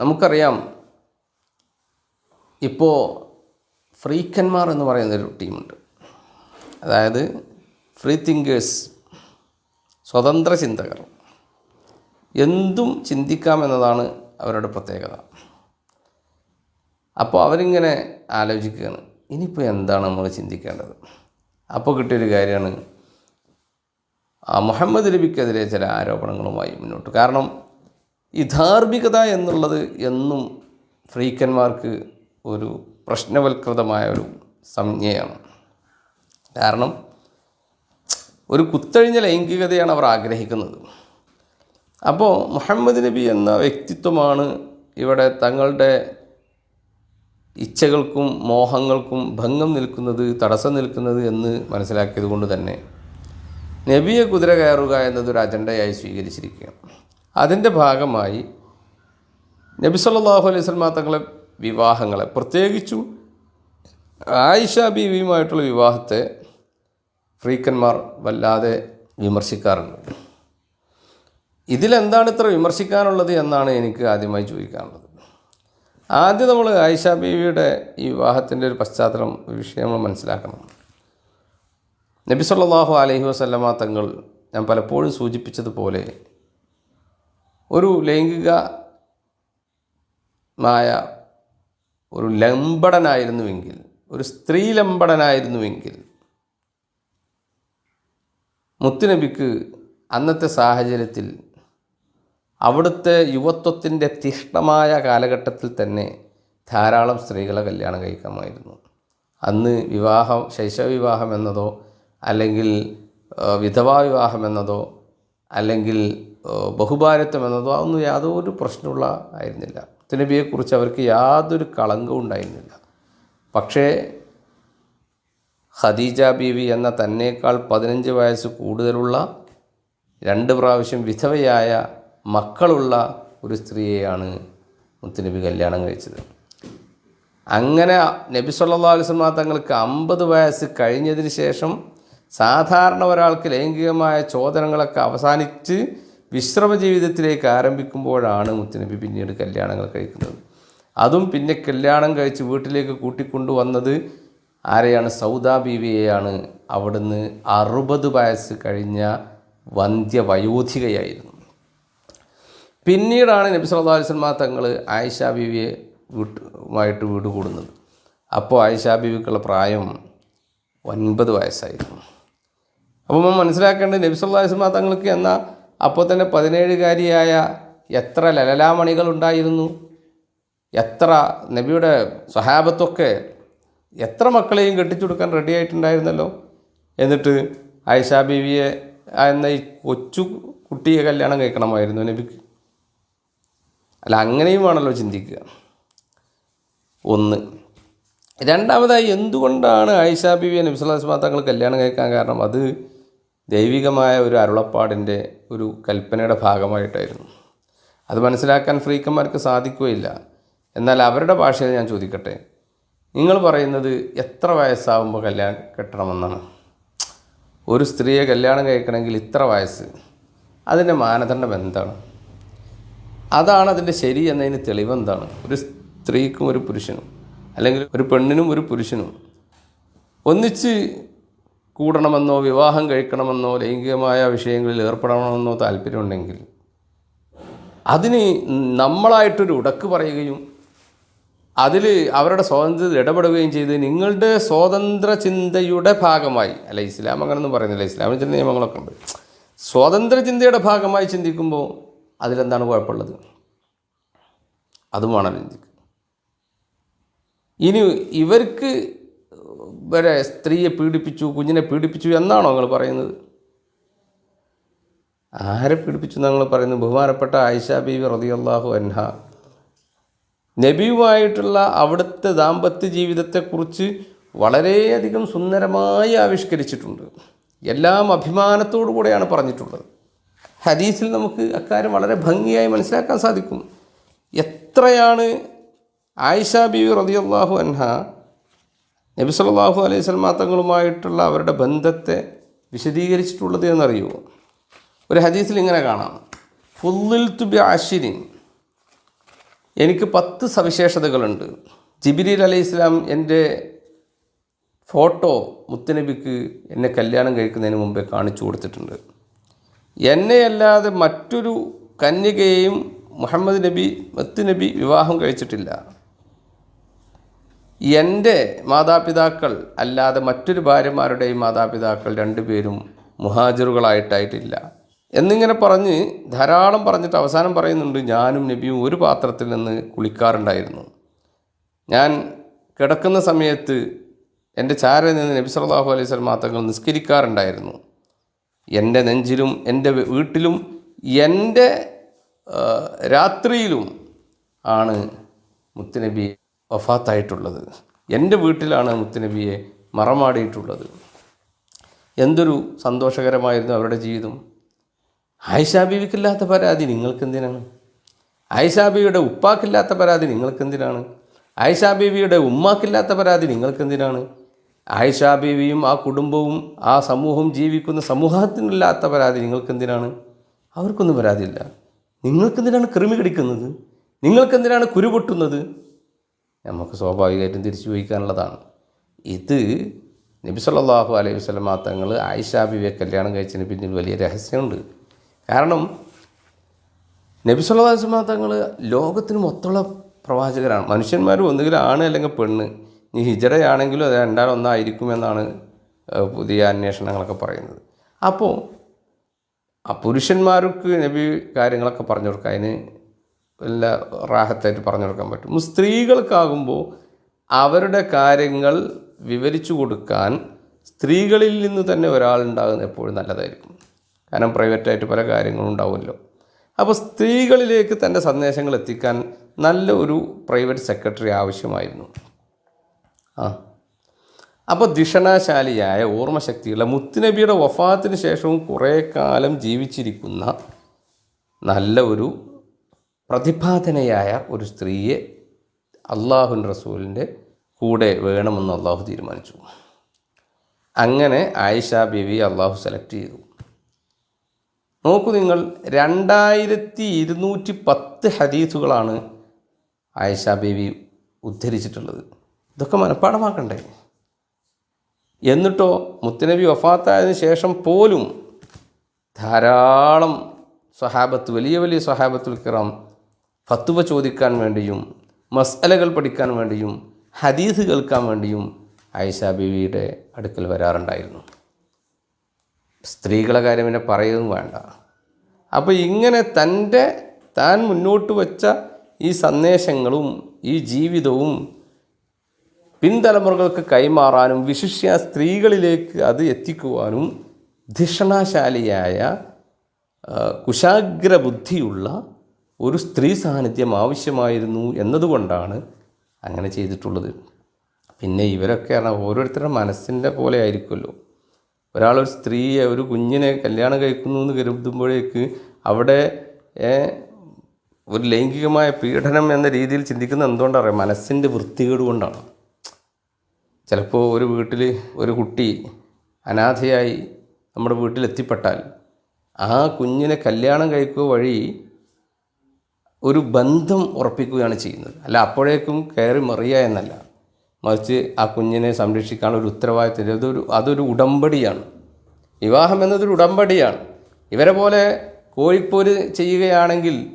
നമുക്കറിയാം ഇപ്പോൾ ഫ്രീക്കന്മാർ എന്ന് പറയുന്നൊരു ടീമുണ്ട്. അതായത് ഫ്രീ തിങ്കേഴ്സ് സ്വതന്ത്ര ചിന്തകർ. എന്തും ചിന്തിക്കാം ചിന്തിക്കാമെന്നതാണ് അവരുടെ പ്രത്യേകത. അപ്പോൾ അവരിങ്ങനെ ആലോചിക്കുകയാണ് ഇനിയിപ്പോൾ എന്താണ് നമ്മൾ ചിന്തിക്കേണ്ടത്? അപ്പോൾ കിട്ടിയൊരു കാര്യമാണ് മുഹമ്മദ് നബിക്കെതിരെ ചില ആരോപണങ്ങളുമായി മുന്നോട്ട്. കാരണം ഈ ധാർമ്മികത എന്നുള്ളത് എന്നും ഫ്രീക്കന്മാർക്ക് ഒരു പ്രശ്നവൽകൃതമായ ഒരു സംജ്ഞയാണ്. കാരണം ഒരു കുത്തഴിഞ്ഞ ലൈംഗികതയാണ് അവർ ആഗ്രഹിക്കുന്നത്. അപ്പോൾ മുഹമ്മദ് നബി എന്ന വ്യക്തിത്വമാണ് ഇവിടെ തങ്ങളുടെ ഇച്ഛകൾക്കും മോഹങ്ങൾക്കും ഭംഗം നിൽക്കുന്നത് തടസ്സം നിൽക്കുന്നത് എന്ന് മനസ്സിലാക്കിയത് കൊണ്ട് തന്നെ നബിയെ കുതിര കയറുക എന്നതൊരു അജണ്ടയായി സ്വീകരിച്ചിരിക്കുകയാണ്. അതിന്റെ ഭാഗമായി നബി സല്ലല്ലാഹു അലൈഹി വസല്ലമ തങ്ങളെ വിവാഹങ്ങളെ പ്രത്യേകിച്ചും ആയിഷ ബീവിയുമായിട്ടുള്ള വിവാഹത്തെ ഫ്രീക്കന്മാർ വല്ലാതെ വിമർശിക്കാറുണ്ട്. ഇതിലെന്താണ് ഇത്ര വിമർശിക്കാനുള്ളത് എന്നാണ് എനിക്ക് ആദ്യമായി ചോദിക്കാനുള്ളത്. ആദ്യം നമ്മൾ ആയിഷ ബീവിയുടെ ഈ വിവാഹത്തിന്റെ ഒരു പശ്ചാത്തലം വിഷയം നമ്മൾ മനസ്സിലാക്കണം. നബി സല്ലല്ലാഹു അലഹി വസല്ലമ തങ്ങൾ ഞാൻ പലപ്പോഴും സൂചിപ്പിച്ചതുപോലെ ഒരു ലൈംഗികമായ ഒരു ലംബടനായിരുന്നുവെങ്കിൽ ഒരു സ്ത്രീ ലംബടനായിരുന്നുവെങ്കിൽ മുത്തുനബിക്ക് അന്നത്തെ സാഹചര്യത്തിൽ അവിടുത്തെ യുവത്വത്തിന്റെ തീഷ്ണമായ കാലഘട്ടത്തിൽ തന്നെ ധാരാളം സ്ത്രീകളെ കല്യാണം കഴിക്കാമായിരുന്നു. അന്ന് വിവാഹം ശൈശവവിവാഹം എന്നതോ അല്ലെങ്കിൽ വിധവാ വിവാഹം എന്നതോ അല്ലെങ്കിൽ ആ, ബഹുഭാര്യത്വം എന്നതോ അതൊന്നും യാതൊരു പ്രശ്നമുള്ള ആയിരുന്നില്ല. മുത്തുനബിയെക്കുറിച്ച് അവർക്ക് യാതൊരു കളങ്കവും ഉണ്ടായിരുന്നില്ല. പക്ഷേ ഖദീജ ബീവി എന്ന തന്നേക്കാൾ പതിനഞ്ച് വയസ്സ് കൂടുതലുള്ള രണ്ട് പ്രാവശ്യം വിധവയായ മക്കളുള്ള ഒരു സ്ത്രീയെയാണ് മുത്തുനബി കല്യാണം കഴിച്ചത്. അങ്ങനെ നബി സല്ലാ അലൈഹി വസല്ലമ തങ്ങൾക്ക് അമ്പത് വയസ്സ് കഴിഞ്ഞതിന് ശേഷം സാധാരണ ഒരാൾക്ക് ലൈംഗികമായ ചോദനങ്ങളൊക്കെ അവസാനിച്ച് വിശ്രമ ജീവിതത്തിലേക്ക് ആരംഭിക്കുമ്പോഴാണ് മുത്തനബി പിന്നീട് കല്യാണങ്ങൾ കഴിക്കുന്നത്. അതും പിന്നെ കല്യാണം കഴിച്ച് വീട്ടിലേക്ക് കൂട്ടിക്കൊണ്ടുവന്നത് ആരെയാണ്? സൗദാ ബീവിയെയാണ്. അവിടുന്ന് അറുപത് വയസ്സ് കഴിഞ്ഞ വന്ധ്യ വയോധികയായിരുന്നു. പിന്നീടാണ് നബി സല്ലല്ലാഹു അലൈഹി വസല്ലമ തങ്ങൾ ആയിഷ ബീവിയെ വീട്ടുമായിട്ട് വീട് കൂടുന്നത്. അപ്പോൾ ആയിഷ ബീവിക്കുള്ള പ്രായം ഒൻപത് വയസ്സായിരുന്നു. അപ്പോൾ നമ്മൾ മനസ്സിലാക്കേണ്ടത് നബി അലൈഹി തങ്ങൾക്ക് എന്ന അപ്പോൾ തന്നെ പതിനേഴുകാരിയായ എത്ര ലലലാമണികൾ ഉണ്ടായിരുന്നു എത്ര നബിയുടെ സ്വഹാബത്തൊക്കെ എത്ര മക്കളെയും കെട്ടിച്ചു കൊടുക്കാൻ റെഡി ആയിട്ടുണ്ടായിരുന്നല്ലോ? എന്നിട്ട് ആയിഷ ബീവിയെ എന്ന ഈ കൊച്ചു കുട്ടിയെ കല്യാണം കഴിക്കണമായിരുന്നു നബിക്ക്. അല്ല അങ്ങനെയും വേണമല്ലോ ചിന്തിക്കുക. ഒന്ന്. രണ്ടാമതായി എന്തുകൊണ്ടാണ് ആയിഷ ബീവിയെ നബി സല്ലല്ലാഹു അലൈഹി തങ്ങൾ കല്യാണം കഴിക്കാൻ കാരണം? അത് ദൈവികമായ ഒരു അരുളപ്പാടിന്റെ ഒരു കൽപ്പനയുടെ ഭാഗമായിട്ടായിരുന്നു. അത് മനസ്സിലാക്കാൻ ഫ്രീക്കന്മാർക്ക് സാധിക്കുകയില്ല. എന്നാൽ അവരുടെ ഭാഷയിൽ ഞാൻ ചോദിക്കട്ടെ? നിങ്ങൾ പറയുന്നത് എത്ര വയസ്സാവുമ്പോൾ കല്യാണം കെട്ടണമെന്നാണ്? ഒരു സ്ത്രീയെ കല്യാണം കഴിക്കണമെങ്കിൽ ഇത്ര വയസ്സ്. അതിന്റെ മാനദണ്ഡം എന്താണ്? അതാണ് അതിന്റെ ശരി എന്നതിന് തെളിവെന്താണ് ഒരു സ്ത്രീക്കും ഒരു പുരുഷനും അല്ലെങ്കിൽ ഒരു പെണ്ണിനും ഒരു പുരുഷനും. ഒന്നിച്ച് കൂടണമെന്നോ വിവാഹം കഴിക്കണമെന്നോ ലൈംഗികമായ വിഷയങ്ങളിൽ ഏർപ്പെടണമെന്നോ താല്പര്യമുണ്ടെങ്കിൽ അതിന് നമ്മളായിട്ടൊരു ഉടക്ക് പറയുകയും അതിൽ അവരുടെ സ്വാതന്ത്ര്യത്തിൽ ഇടപെടുകയും ചെയ്ത് നിങ്ങളുടെ സ്വതന്ത്ര ചിന്തയുടെ ഭാഗമായി അല്ല ഇസ്ലാം അങ്ങനൊന്നും പറയുന്നില്ല. ഇസ്ലാമിൽ ചില നിയമങ്ങളൊക്കെ ഉണ്ട്. സ്വാതന്ത്ര്യ ചിന്തയുടെ ഭാഗമായി ചിന്തിക്കുമ്പോൾ അതിലെന്താണ് കുഴപ്പമുള്ളത്? അതുമാണല്ലോ ചിന്തിക്കുക ഇനി ഇവർക്ക് വരെ സ്ത്രീയെ പീഡിപ്പിച്ചു കുഞ്ഞിനെ പീഡിപ്പിച്ചു എന്നാണോ നിങ്ങൾ പറയുന്നത്? ആരെ പീഡിപ്പിച്ചു നിങ്ങൾ പറയുന്നു ബഹുമാനപ്പെട്ട ആയിഷ ബീവി റതിയല്ലാഹു അൻഹ. നബിയുമായിട്ടുള്ള അവിടുത്തെ ദാമ്പത്യ ജീവിതത്തെക്കുറിച്ച് വളരെയധികം സുന്ദരമായി ആവിഷ്കരിച്ചിട്ടുണ്ട്. എല്ലാം അഭിമാനത്തോടു കൂടെയാണ് പറഞ്ഞിട്ടുള്ളത്. ഹദീസിൽ നമുക്ക് അക്കാര്യം വളരെ ഭംഗിയായി മനസ്സിലാക്കാൻ സാധിക്കും. എത്രയാണ് ആയിഷ ബീവി റതിയല്ലാഹു അൻഹ നബി സല്ലല്ലാഹു അലൈഹി സ്വലമാ തങ്ങളുമായിട്ടുള്ള അവരുടെ ബന്ധത്തെ വിശദീകരിച്ചിട്ടുള്ളത് എന്നറിയുമോ ഒരു ഹദീസിൽ ഇങ്ങനെ കാണാം. ഫുല്ലിൽ തുബി അഷിരിൻ എനിക്ക് പത്ത് സവിശേഷതകളുണ്ട്. ജിബിരിൽ അലൈഹി ഇസ്ലാം എന്റെ ഫോട്ടോ മുത്തനബിക്ക് എന്നെ കല്യാണം കഴിക്കുന്നതിന് മുമ്പേ കാണിച്ചു കൊടുത്തിട്ടുണ്ട്. എന്നെയല്ലാതെ മറ്റൊരു കന്യകയെയും മുഹമ്മദ് നബി മുത്തുനബി വിവാഹം കഴിച്ചിട്ടില്ല. എന്റെ മാതാപിതാക്കൾ അല്ലാതെ മറ്റൊരു ഭാര്യമാരുടെയും മാതാപിതാക്കൾ രണ്ടുപേരും മുഹാജിറുകളായിട്ടായിട്ടില്ല. എന്നിങ്ങനെ പറഞ്ഞ് ധാരാളം പറഞ്ഞിട്ട് അവസാനം പറയുന്നുണ്ട് ഞാനും നബിയും ഒരു പാത്രത്തിൽ നിന്ന് കുളിക്കാറുണ്ടായിരുന്നു. ഞാൻ കിടക്കുന്ന സമയത്ത് എന്റെ ചാരയിൽ നിന്ന് നബി സല്ലല്ലാഹു അലൈഹി വസല്ലം തങ്ങൾ നിസ്കരിക്കാറുണ്ടായിരുന്നു. എന്റെ നെഞ്ചിലും എന്റെ വീട്ടിലും എന്റെ രാത്രിയിലും ആണ് മുത്തുനബി വഫാത്തായിട്ടുള്ളത്. എന്റെ വീട്ടിലാണ് മുത്തുനബിയെ മറമാടിയിട്ടുള്ളത്. എന്തൊരു സന്തോഷകരമായിരുന്നു അവരുടെ ജീവിതം. ആയിഷാ ബീവിക്കില്ലാത്ത പരാതി നിങ്ങൾക്കെന്തിനാണ്? ആയിഷാ ബീവിയുടെ ഉപ്പാക്കില്ലാത്ത പരാതി നിങ്ങൾക്കെന്തിനാണ്? ആയിഷാ ബീവിയുടെ ഉമ്മാക്കില്ലാത്ത പരാതി നിങ്ങൾക്കെന്തിനാണ്? ആയിഷാ ബീവിയും ആ കുടുംബവും ആ സമൂഹവും ജീവിക്കുന്ന സമൂഹത്തിനില്ലാത്ത പരാതി നിങ്ങൾക്കെന്തിനാണ്? അവർക്കൊന്നും പരാതിയില്ല. നിങ്ങൾക്കെന്തിനാണ് കൃമി കടിക്കുന്നത്? നിങ്ങൾക്കെന്തിനാണ് കുരു പൊട്ടുന്നത്? നമുക്ക് സ്വാഭാവികമായിട്ടും തിരിച്ചു ചോദിക്കാനുള്ളതാണ് ഇത് നബി സല്ലല്ലാഹു അലൈഹി വസല്ലമ തങ്ങൾ ആയിഷാ ബിവിയെ കല്യാണം കഴിച്ചതിന് പിന്നിൽ വലിയ രഹസ്യമുണ്ട്. കാരണം നബി സല്ലല്ലാഹു അലൈഹി വസല്ലമ തങ്ങൾ ലോകത്തിന് മൊത്തമുള്ള പ്രവാചകരാണ്. മനുഷ്യന്മാർ ഒന്നുകിൽ ആണ് അല്ലെങ്കിൽ പെണ്ണ്. ഈ ഹിജറയാണെങ്കിലും അത് രണ്ടാലും ഒന്നായിരിക്കും എന്നാണ് പുതിയ അന്വേഷണങ്ങളൊക്കെ പറയുന്നത്. അപ്പോൾ ആ പുരുഷന്മാർക്ക് നബി കാര്യങ്ങളൊക്കെ പറഞ്ഞു കൊടുക്കുക. അതിന് എല്ലാ റാഹത്തായിട്ട് പറഞ്ഞു കൊടുക്കാൻ പറ്റും. സ്ത്രീകൾക്കാകുമ്പോൾ അവരുടെ കാര്യങ്ങൾ വിവരിച്ചു കൊടുക്കാൻ സ്ത്രീകളിൽ നിന്ന് തന്നെ ഒരാളുണ്ടാകുന്ന എപ്പോഴും നല്ലതായിരിക്കും. കാരണം പ്രൈവറ്റായിട്ട് പല കാര്യങ്ങളും ഉണ്ടാവുമല്ലോ. അപ്പോൾ സ്ത്രീകളിലേക്ക് തന്റെ സന്ദേശങ്ങൾ എത്തിക്കാൻ നല്ല ഒരു പ്രൈവറ്റ് സെക്രട്ടറി ആവശ്യമായിരുന്നു. ആ. അപ്പോൾ ദിഷണാശാലിയായ ഓർമ്മശക്തിയുള്ള മുത്തുനബിയുടെ വഫാത്തിന് ശേഷവും കുറേ കാലം ജീവിച്ചിരിക്കുന്ന നല്ല ഒരു പ്രതിപാദനയായ ഒരു സ്ത്രീയെ അള്ളാഹുൻ റസൂലിന്റെ കൂടെ വേണമെന്ന് അള്ളാഹു തീരുമാനിച്ചു. അങ്ങനെ ആയിഷ ബിവി അള്ളാഹു സെലക്ട് ചെയ്തു. നോക്കൂ നിങ്ങൾ രണ്ടായിരത്തി ഇരുന്നൂറ്റി പത്ത് ഹദീസുകളാണ് ആയിഷ ബിവി ഉദ്ധരിച്ചിട്ടുള്ളത്. ഇതൊക്കെ മനഃപ്പാടമാക്കണ്ടേ എന്നിട്ടോ മുത്തനബി വഫാത്തായതിനു ശേഷം പോലും ധാരാളം സ്വഹാബത്ത് വലിയ വലിയ സ്വഹാബത്തുൽ കിറാം ഫത്തുവ ചോദിക്കാൻ വേണ്ടിയും മസ്അലകൾ പഠിക്കാൻ വേണ്ടിയും ഹദീസ് കേൾക്കാൻ വേണ്ടിയും ആയിഷ ബീവിയുടെ അടുക്കൽ വരാറുണ്ടായിരുന്നു. സ്ത്രീകളെ കാര്യം പിന്നെ പറയുകയും വേണ്ട. അപ്പോൾ ഇങ്ങനെ തന്റെ താൻ മുന്നോട്ട് വച്ച ഈ സന്ദേശങ്ങളും ഈ ജീവിതവും പിൻതലമുറകൾക്ക് കൈമാറാനും വിശിഷ്യ സ്ത്രീകളിലേക്ക് അത് എത്തിക്കുവാനും ധിഷണാശാലിയായ കുശാഗ്രബുദ്ധിയുള്ള കുശാഗ്ര ബുദ്ധിയുള്ള ഒരു സ്ത്രീ സാന്നിധ്യം ആവശ്യമായിരുന്നു എന്നതുകൊണ്ടാണ് അങ്ങനെ ചെയ്തിട്ടുള്ളത്. പിന്നെ ഇവരൊക്കെ പറഞ്ഞാൽ ഓരോരുത്തരുടെ മനസ്സിന്റെ പോലെ ആയിരിക്കുമല്ലോ. ഒരാളൊരു സ്ത്രീയെ ഒരു കുഞ്ഞിനെ കല്യാണം കഴിക്കുന്നു എന്ന് കരുതുമ്പോഴേക്ക് അവിടെ ഒരു ലൈംഗികമായ പീഡനം എന്ന രീതിയിൽ ചിന്തിക്കുന്ന എന്തുകൊണ്ടാണ് അറിയാം? മനസ്സിന്റെ വൃത്തികേട് കൊണ്ടാണ്. ചിലപ്പോൾ ഒരു വീട്ടിൽ ഒരു കുട്ടി അനാഥയായി നമ്മുടെ വീട്ടിലെത്തിപ്പെട്ടാൽ ആ കുഞ്ഞിനെ കല്യാണം കഴിക്കുക വഴി ഒരു ബന്ധം ഉറപ്പിക്കുകയാണ് ചെയ്യുന്നത്. അല്ല അപ്പോഴേക്കും കയറി മറിയുക എന്നല്ല. മറിച്ച് ആ കുഞ്ഞിനെ സംരക്ഷിക്കാനുള്ള ഒരു ഉത്തരവാദിത്തം അതൊരു അതൊരു ഉടമ്പടിയാണ്. വിവാഹം എന്നതൊരു ഉടമ്പടിയാണ്. ഇവരെ പോലെ കോഴിപ്പോര് ചെയ്യുകയാണെങ്കിൽ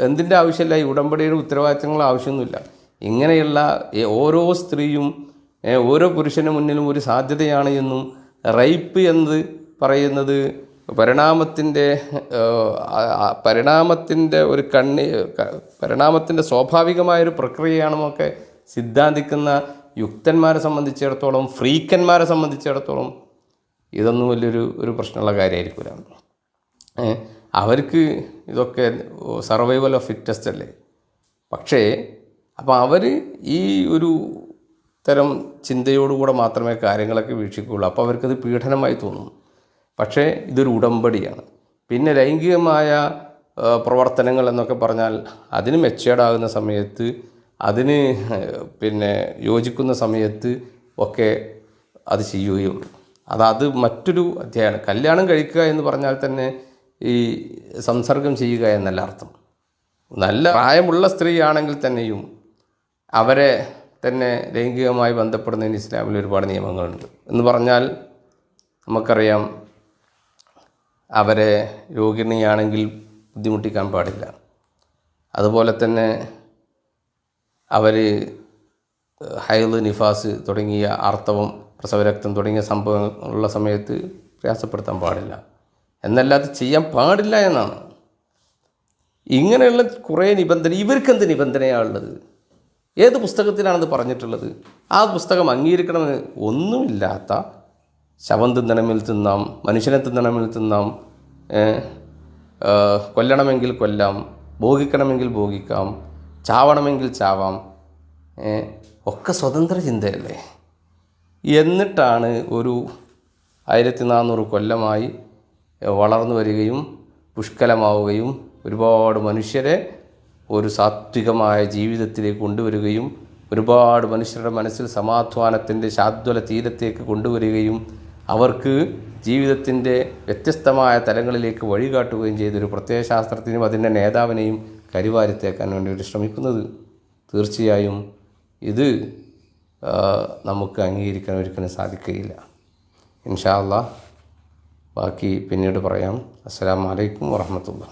എന്തിന്റെ ആവശ്യമില്ല? ഈ ഉടമ്പടിയുടെ ഉത്തരവാദിത്തങ്ങൾ ആവശ്യമൊന്നുമില്ല. ഇങ്ങനെയുള്ള ഓരോ സ്ത്രീയും ഓരോ പുരുഷന് മുന്നിലും ഒരു സാധ്യതയാണ് എന്നും റൈപ്പ് എന്ന് പറയുന്നത് പരിണാമത്തിന്റെ പരിണാമത്തിന്റെ ഒരു കണ്ണി പരിണാമത്തിന്റെ സ്വാഭാവികമായൊരു പ്രക്രിയയാണെന്നൊക്കെ സിദ്ധാന്തിക്കുന്ന യുക്തന്മാരെ സംബന്ധിച്ചിടത്തോളം ഫ്രീക്കന്മാരെ സംബന്ധിച്ചിടത്തോളം ഇതൊന്നും വലിയൊരു ഒരു പ്രശ്നമുള്ള കാര്യമായിരിക്കില്ല അവർക്ക് ഇതൊക്കെ സർവൈവൽ ഓഫ് ഫിറ്റസ്റ്റ് അല്ലേ? പക്ഷേ അപ്പോൾ അവർ ഈ ഒരു തരം ചിന്തയോടുകൂടെ മാത്രമേ കാര്യങ്ങളൊക്കെ വീക്ഷിക്കുകയുള്ളൂ. അപ്പോൾ അവർക്കത് പീഡനമായി തോന്നും. പക്ഷേ ഇതൊരു ഉടമ്പടിയാണ്. പിന്നെ ലൈംഗികമായ പ്രവർത്തനങ്ങൾ എന്നൊക്കെ പറഞ്ഞാൽ അതിന് മെച്ചേർഡാകുന്ന സമയത്ത് അതിന് പിന്നെ യോജിക്കുന്ന സമയത്ത് ഒക്കെ അത് ചെയ്യുകയുള്ളൂ അത് അത് മറ്റൊരു അധ്യായമാണ് കല്യാണം കഴിക്കുക എന്ന് പറഞ്ഞാൽ തന്നെ ഈ സംസർഗം ചെയ്യുക എന്നല്ല അർത്ഥം. നല്ല പ്രായമുള്ള സ്ത്രീയാണെങ്കിൽ തന്നെയും അവരെ തന്നെ ലൈംഗികമായി ബന്ധപ്പെടുന്നതിന് ഇസ്ലാമിൽ ഒരുപാട് നിയമങ്ങളുണ്ട്. എന്ന് പറഞ്ഞാൽ നമുക്കറിയാം അവരെ രോഗിണിയാണെങ്കിൽ ബുദ്ധിമുട്ടിക്കാൻ പാടില്ല. അതുപോലെ തന്നെ അവർ ഹൈദ് നിഫാസ് തുടങ്ങിയ ആർത്തവം പ്രസവരക്തം തുടങ്ങിയ സംഭവം ഉള്ള സമയത്ത് പ്രയാസപ്പെടുത്താൻ പാടില്ല. എന്നല്ലാതെ ചെയ്യാൻ പാടില്ല എന്നാണ്. ഇങ്ങനെയുള്ള കുറേ നിബന്ധന ഇവർക്കെന്ത് നിബന്ധനയാണുള്ളത് ഏത് പുസ്തകത്തിലാണത് പറഞ്ഞിട്ടുള്ളത്? ആ പുസ്തകം അംഗീകരിക്കണമെന്ന് ഒന്നുമില്ലാത്ത ശവം തിന്നണമിൽ തിന്നാം മനുഷ്യനെ തിന്നണമിൽ തിന്നാം കൊല്ലണമെങ്കിൽ കൊല്ലാം ഭോഗിക്കണമെങ്കിൽ ഭോഗിക്കാം ചാവണമെങ്കിൽ ചാവാം ഒക്കെ സ്വതന്ത്ര ചിന്തയല്ലേ? എന്നിട്ടാണ് ഒരു ആയിരത്തി നാനൂറ് കൊല്ലമായി വളർന്നു വരികയും പുഷ്കലമാവുകയും ഒരുപാട് മനുഷ്യരെ ഒരു സാത്വികമായ ജീവിതത്തിലേക്ക് കൊണ്ടുവരികയും ഒരുപാട് മനുഷ്യരുടെ മനസ്സിൽ സമാധാനത്തിന്റെ ശാദ്വല തീരത്തേക്ക് കൊണ്ടുവരികയും അവർക്ക് ജീവിതത്തിന്റെ വ്യത്യസ്തമായ തലങ്ങളിലേക്ക് വഴികാട്ടുകയും ചെയ്തൊരു പ്രത്യയശാസ്ത്രത്തിനും അതിന്റെ നേതാവിനെയും കരിവാരിത്തേക്കാൻ വേണ്ടി അവർ ശ്രമിക്കുന്നത്. തീർച്ചയായും ഇത് നമുക്ക് അംഗീകരിക്കാൻ ഒരിക്കലും സാധിക്കുകയില്ല. ഇൻഷാ ബാക്കി പിന്നീട് പറയാം. അസ്സാം വലൈക്കും വറഹമത്തുള്ള